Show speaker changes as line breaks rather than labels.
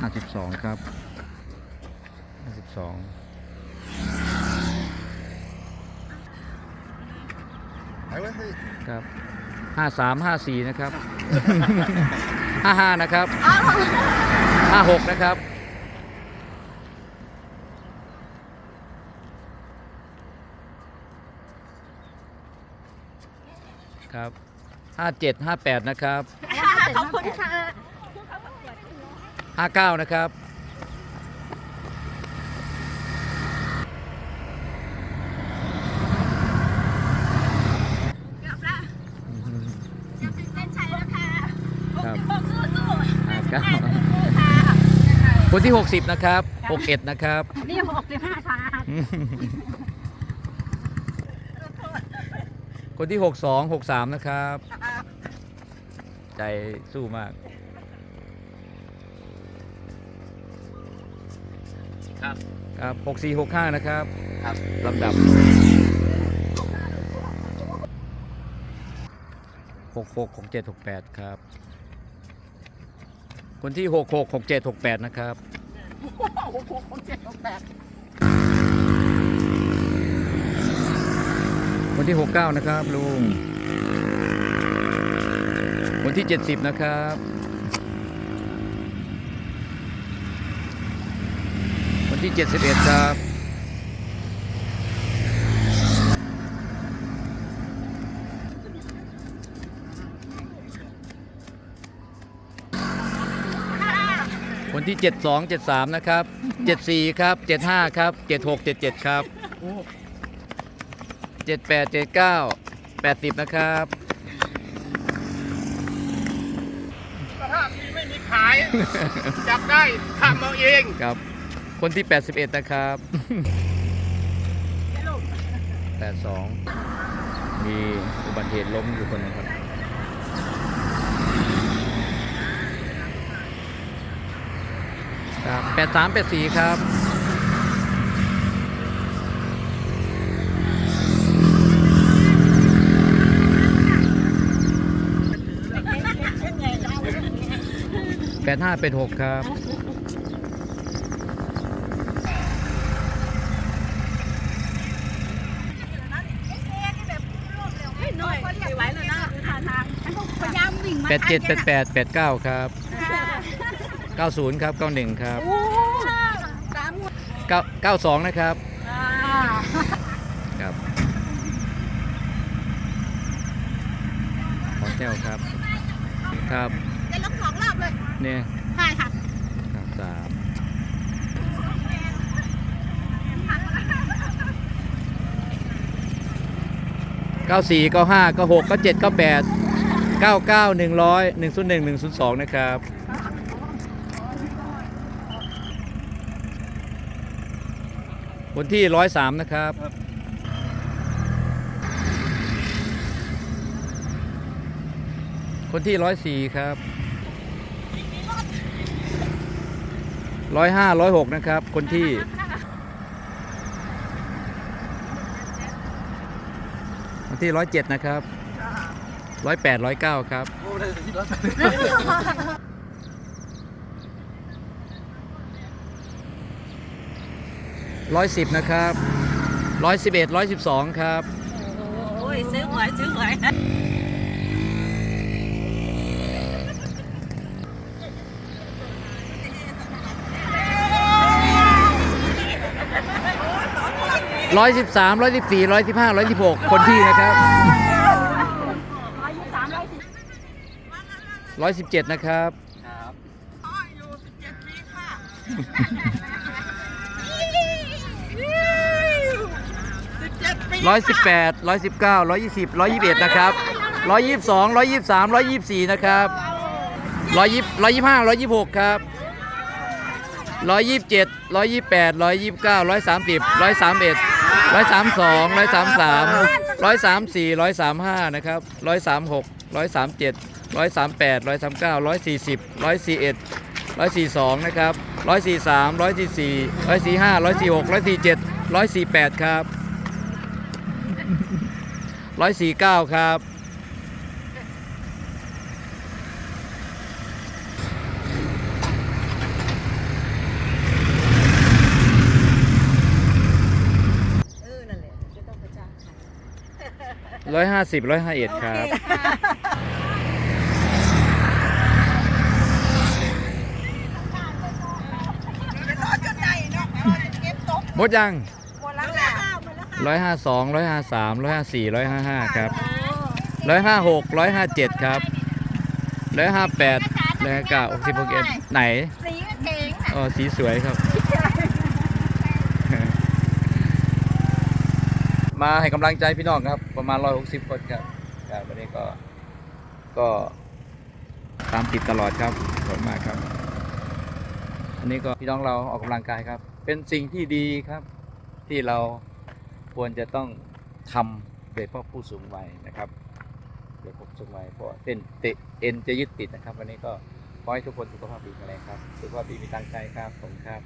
ห้าสิบสองครับห้าสิบสอง
ไปไว้ให้
ครับห้าสามห้าสี่นะครับห้าห้านะครับห้าหกนะครับครับห้าเจ็ดห้าแปดนะครับ
ขอบคุณค่ะ
ห้าเก้านะครับ
เกือบละจะถึงเส้นชัยแล้วค่ะ
ครับ
บอกสู้สู้
ห้าเก้า
ค่ะ
คนที่หกสิบนะครับหกเอ็ดนะครับ
นี่หกสิบห้าค่ะ
คนที่หกสองหกสามนะครับ ใจสู้มาก
ครับ
ครับหกสี่หกห้านะครับ
ครับ
ลำดับหกหกหกเจ็ดหกแปดครับ คนที่หกหกหกเจ็ดหกแปดนะครับคนที่หกเก้านะครับลุงคนที่เจ็ดสิบนะครับ คน ที่เจ็ดสิบเอ็ดครับ คนที่ 72 73 นะครับ 74 ครับ 75 ครับ 76 77 ครับ 78 79 80 นะครับ
ถ้ามีไม่มีขายจับได้ทำเอาเอง
ครับ คนที่ 81 นะครับ 82 มีอุบัติเหตุล้มอยู่คนหนึงครับ ครับ 83 84 ครับ85เป็น6ครับ
หน่อยไหวแล้วนะดูาทางพยายามวิ่งมา
แปดเจ็ดแปดแปดแปดเก้าครับเก้าศูนย์ครับเก้าหนึ่งครับ
เก้าเก้าส
องนะครับครับขอแก้วครับ ครับ
ได้ลงสองรอบเลย
เนี่ย
ใช่ค่ะ
สาม 94 95 96 97 98 99 100 101 102 นะครับ วันที่ 103 นะครับคนที่ร้อยสี่ครับร้อยห้าร้อยหกนะครับ คนที่ คนที่ร้อยเจ็ดนะครับร้อยแปดร้อยเก้าครับ
ร้อย
ร้อยสิบนะครับร้อยสิบเอ็ดร้อยสิบสองครับ
โอ้ยซื้อหวยซื้อหวย
ร้อยสิบสามร้อยสิบสี่ร้อยสิบห้าร้อยสิบหกคนที่นะครับ
ร้อยสามร้อยสิบ
ร้อยสิบเจ็ดนะครับ
ร้
อยสิบ
แปดร้อยสิบเก้าร้อยยี่สิบร้อยยี่สิบเอ็ดนะครับร้อยยี่สิบสองร้อยยี่สิบสามร้อยยี่สิบสี่นะครับร้อยยี่ร้อยยี่ห้าร้อยยี่หกครับร้อยยี่สิบเจ็ดร้อยยี่แปดร้อยยี่สิบเก้าร้อยสามสิบร้อยสามเอ็ด ร้อยสามสองร้อยสามสามร้อยสามสี่ร้อยสามห้านะครับร้อยสามหกร้อยสามเจ็ดร้อยสามแปดร้อยสามเก้าร้อยสี่สิบร้อยสี่เอ็ดร้อยสี่สองนะครับร้อยสี่สามร้อยสี่สี่ร้อยสี่ห้าร้อยสี่หกร้อยสี่เจ็ดร้อยสี่แปดครับร้อยสี่เก้าครับ ร้อยห้าสิบร้อยห้าเอ็ดครับหมดยัง
หมดแล้วค่ะหมดแล้วค่ะ
ร้อยห้าสองร้อยห้าสามร้อยห้าสี่ร้อยห้าห้าครับร้อยห้าหกร้อยห้าเจ็ดครับร้อยห้าแปดร้อยห้าเก้าสิบหกเอ็ดไหน
สีกางเกงค่ะ
อ๋อสีสวยครับ มาให้กำลังใจพี่น้องครับ ประมาณ160คนครับครับวันนี้ก็ก็ตามติดตลอดครับขอบมากครับอันนี้ก็พี่น้องเราออกกำลังกายครับ เป็นสิ่งที่ดีครับ ที่เราควรจะต้องทำโดยเฉพาะผู้สูงวัยนะครับโดยเฉพาะผู้สูงวัยเพราะเส้นเตะเอ็นจะยึดติดนะครับ วันนี้ก็ขอให้ทุกคนสุขภาพดีแข็งแรครับ สุขภาพดีมีตังใจครับผมครับ